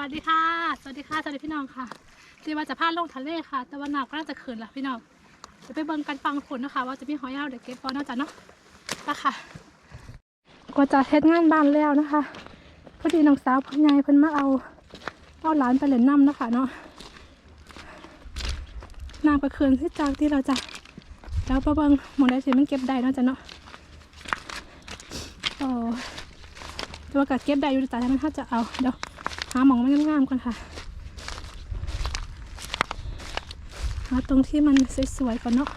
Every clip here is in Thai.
วัสดีค่ะ สวัสดีค่ะ สวัสดีพี่น้องค่ะที่ว่าจะพาลงทะเลค่ะ แต่ว่าน้ำก็น่าจะขึ้นละพี่น้องจะไปเบิ่งกันฟังผลนะคะ ว่าจะมีหอยเอาเด็กเก็บบอลน่าจะเนาะไปค่ะก็จะเฮ็ดงานบ้านแล้วนะคะ พอดีน้องสาวพ่อใหญ่เพิ่นมาเอาเอาหลานไปเล่นน้ำนะคะเนาะน้ำก็คืนที่จากที่เราจะแล้วไปเบิงหมองได้สิมันเก็บได้นาะจ้ะเนาะโอ้แต่ว่าก็เก็บได้อยู่แต่ถ้ามันถ้าจะเอาเดี๋ยวาหมองมันงามๆก่อนค่ะหาตรงที่มันสวยๆก่อนเนาะ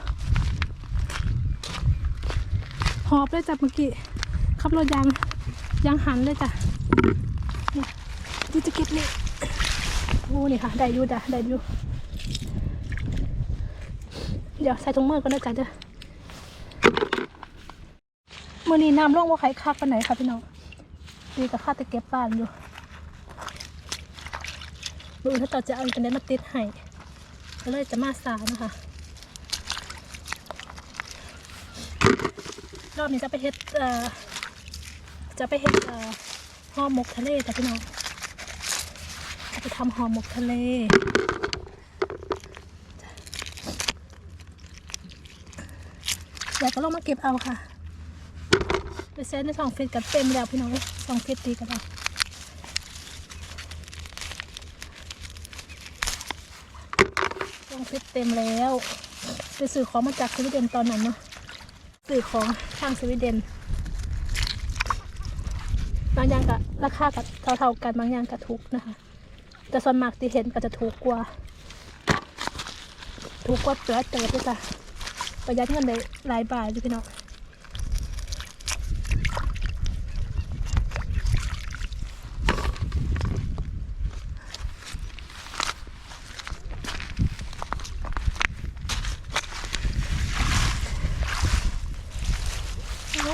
หอบเลยจ้ะเมื่อกี้ขับรถยางยางหันเลยจ้ะนี่ยที่จะเก็บนี่โอ้นี่ค่ะ ได้อยู่จ้ะได้อยู่เดี๋ยวใส่ถุงมือก่อนนะจ๊ะเด้อมื่อนี้น้ำร่องว่าใครคักไปไหนค่ะพี่น้องดีกับข้าแต่เก็บบ้านอยู่ มือถ้าต่อจะเอากันได้มาติดให้ก็เลยจะมาสานะคะรอบนี้จะไปเฮ็ดจะไปเฮ็ดห่อหมกทะเลจ้ะพี่น้องจะไปทำห่อหมกทะเลแล้วก็ลงมาเก็บเอาค่ะไปเซ็ตในสองฟิตกับเต็มแล้วพี่น้องสองฟิตตีกันเอา ลงฟิตเต็มแล้วไปสื่อของมาจากสวีเดนตอนนั้นเนาะสื่อของทางสวีเดน บางอย่างกับราคากับเท่าๆกันบางอย่างกับถูกนะคะ แต่ส่วนมากที่เห็นก็จะถูกกว่า ถูกกว่าเตือเติบด้วยจ้ะประหยัดเงินได้หลายบาทเลยพี่น้อง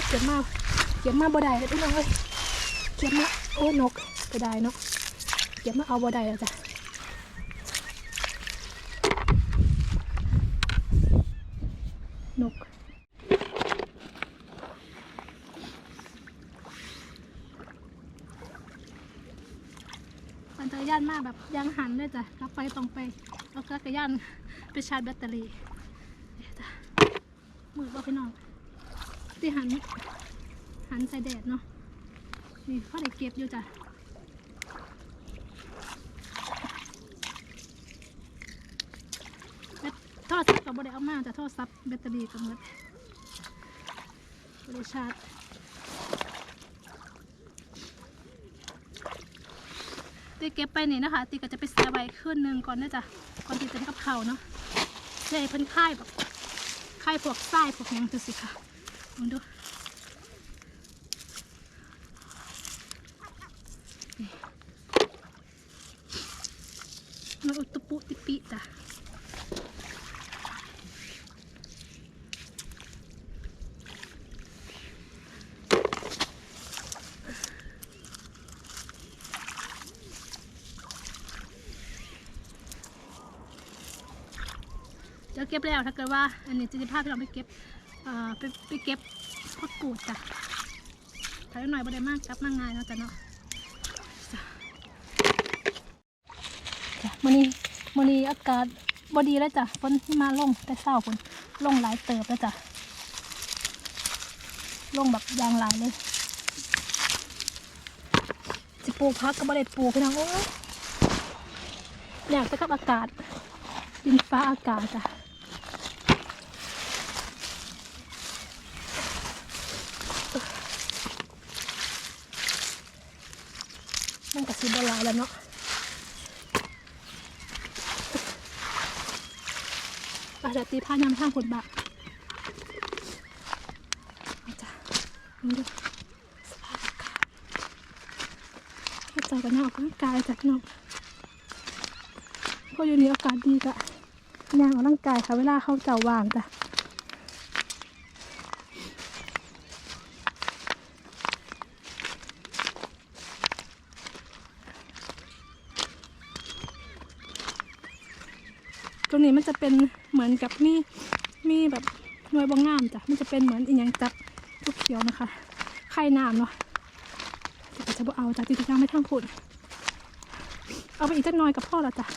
เก็บมาเก็บมาบ่ได้เลยพี่น้องเอ้ยเก็บมาโอ้ยนกก็ได้เนาะเก็บมาเอาบ่ได้แล้วจ้ะนกปั่นจักรยานมากแบบยางหันเลยจ้ะกลับไปตรงไปเอาจักรยานไปชาร์จแบตเตอรี่มือว่พี่น้อง ที่หัน หันใส่แดดเนาะนี่เขาได้เก็บอยู่จ้ะโทรศัพท์กับบได้เอามาแต่โทรศัพท์แบตเตอรี่ก็หมดบริชาร์จตีเก็บไปนี่นะคะตีก็จะไปแช่ไว้คืนหนึ่งก่อนนะจ๊ะก่อนที่จะได้กับเขาเนาะใช่เพิ่นค่ายแบบค่ายพวกไส้พวกยังดูสิค่ะ ลองดูมันอุตปุติปิจ้ะจะเก็บแล้วถ้าเกิดว่า อันนี้จะพาพี่เราไปเก็บ อ่อไปไปเก็บผักกูดจ้ะถ้าได้หน่อยบ่ได้มากจับมากง่ายเนาะจ้ะเนาะจ้ะมื้อนี้มื้อนี้อากาศบ่ดีแล้วจ้ะฝนที่มาลงแต่เช้าฝนลงหลายเติบแล้วจ้ะลงแบบยางหลายเลยสิปลูกพักก็บ่ได้ปลูกพี่น้องโอ้ยอยากจะกับอากาศดินฟ้าอากาศจ้ะ มันกระสีบลาแล้วเนาะอาจจะตีผ้ายำข้างผลบะเอาจ้ะมาดูสภาพอากาศเข้าใจกันเนาะออกกำลังกายจ้ะพี่น้องเพราะอยู่นี้อากาศดีกะย่างออกกำลังกายค่ะ เวลาเข้าเจ้าวางจ้ะ รงนี้มันจะเป็นเหมือนกับมีมีแบบหน่วยบางงามจ้ะมันจะเป็นเหมือนอีกอย่างจับทุกเขียวนะคะไข่น้ำเนาะแต่จะบ่เอาจ้ะติดย่างไม่ทั้งผุนเอาไปอีกจักน่อยกับพ่อละจ้ะ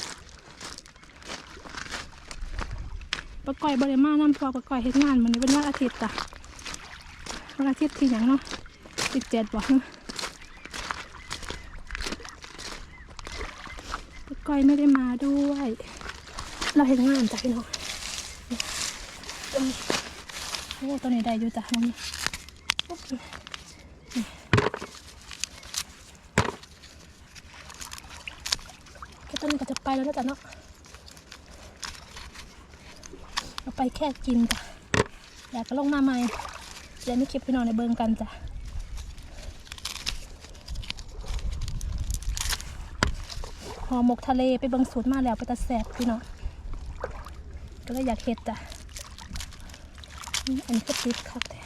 ปะก่อยบริมาน้ำพอปะก่อยเฮ็ดงานมันนี้เป็นวันอาทิตย์จ้ะวันอาทิตย์ที่หยังเนาะสิบเจ็ดบอกเนาะปะก่อยไม่ได้มาด้วย เราเห็นงานจ้ะพี่น้องโอ้ตัวนี้ได้อยู่จ้ะมองนี่โอเคนี่ก็ตัวนี้ก็จะไปแล้วนะจ๊ะเนาะเราไปแค่กินจ้ะอยากก็ลงมาใหม่เดี๋ยวนี้คลิปพี่น้องในเบิงกันจ้ะห่อหมกทะเลไปเบิงสูตรมาแล้วไปตะแสบพี่น้อง ก็เลยอยากเห็ดจ้ะอันนี้ก็ติดครับแต่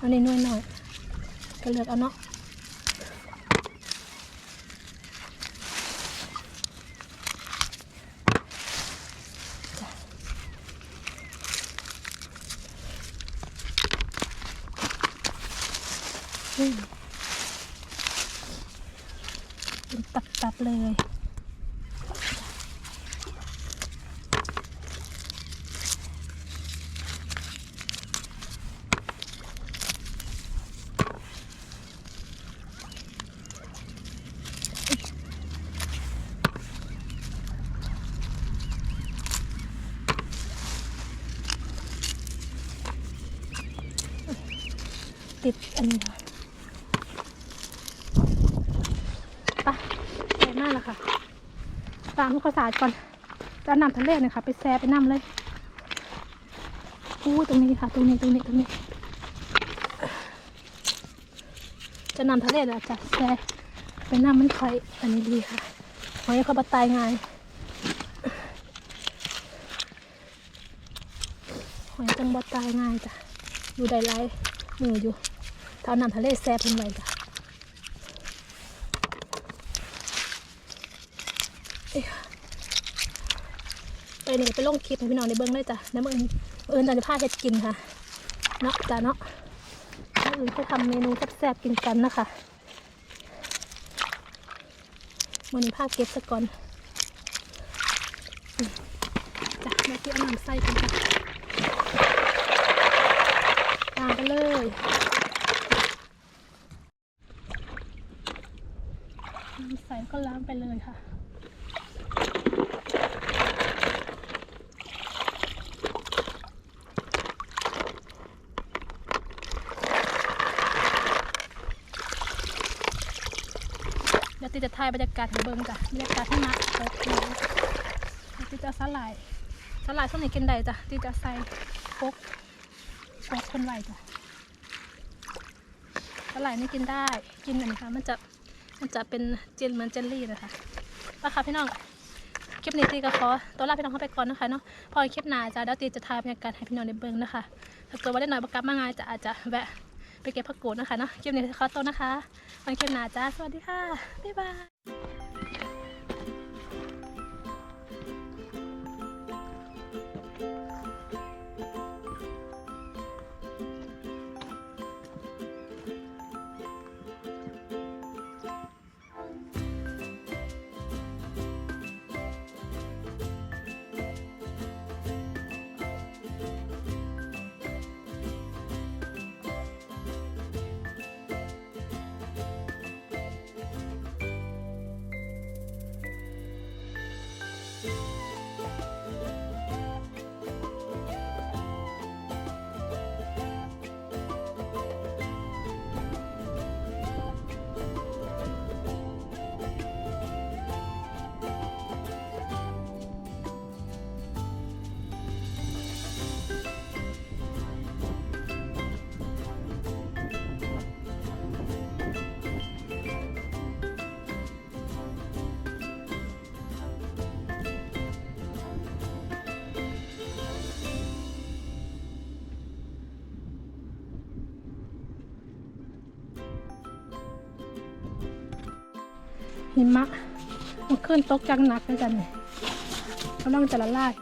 อันนี้น้อยหน่อยก็เลือกเอาเนาะอืม เป็น ตับๆเลย ติดอันนี้ค่ะไปไปมากแล้วค่ะ ตามลูกกระสาดก่อนจะเอาน้ำทะเลเนี่ยค่ะไปแซ่ไปน้ำเลยอู้ตรงนี้ค่ะ ตรงนี้ตรงนี้ตรงนี้ จะนำทะเลเนี่ยจะแซ่ไปน้ำมันค่อยอันนี้ดีค่ะหอยเขาบาตายง่ายหอยจังบาตายง่ายจ้ะอยู่ได้ไรมืออยู่ถ้าเอาน้ำทะเลแซ่เพิ่นไว้จ้ะเอ้ย ไปนี่ไปลงคลิปให้พี่น้องในเบิ้งเลยจ้ะแล้วมื่ออื่นมื้ออื่นจะพาเฮ็ดกินค่ะ เนาะจ้ะเนาะมื่ออื่นจะทำเมนูแซ่บๆกินกันนะคะวันนี้พาเก็บซะก่อนจ้ะมาที่เอาน้ำใส่กันค่ะตามไปเลยน้ำใส่ก็ล้างไปเลยค่ะ เดี๋ยว ตีจะถ่ายบรรยากาศให้เบิ่งจ้ะบรรยากาศที่มาตกหนูตีจะสลายสลายช่วงนี้กินได้จ้ะตีจะใส่โคกโคกคนไหวจ้ะสลายนี่กินได้กินอันนี้ค่ะมันจะมันจะเป็นเจลเหมือนเจลลี่นะคะราคาพี่น้องคลิปนี้ตีก็ขอตัวลาพี่น้องเข้าไปก่อนนะคะเนาะพอคลิปหน้าจ้ะเดี๋ยวตีจะถ่ายบรรยากาศให้พี่น้องได้เบิ่งนะคะถ้าเกิดว่าได้หน่อยประกลับมางานจะอาจจะแวะ ไปเก็บผักกูดนะคะเนาะคลิปนี้ขอตัวนะคะวันคลิปหนาจ้าสวัสดีค่ะบ๊ายบาย หิมะ มันขึ้นตกจังหนักด้วยจ้ะเนี่ยกำลังจะละลาย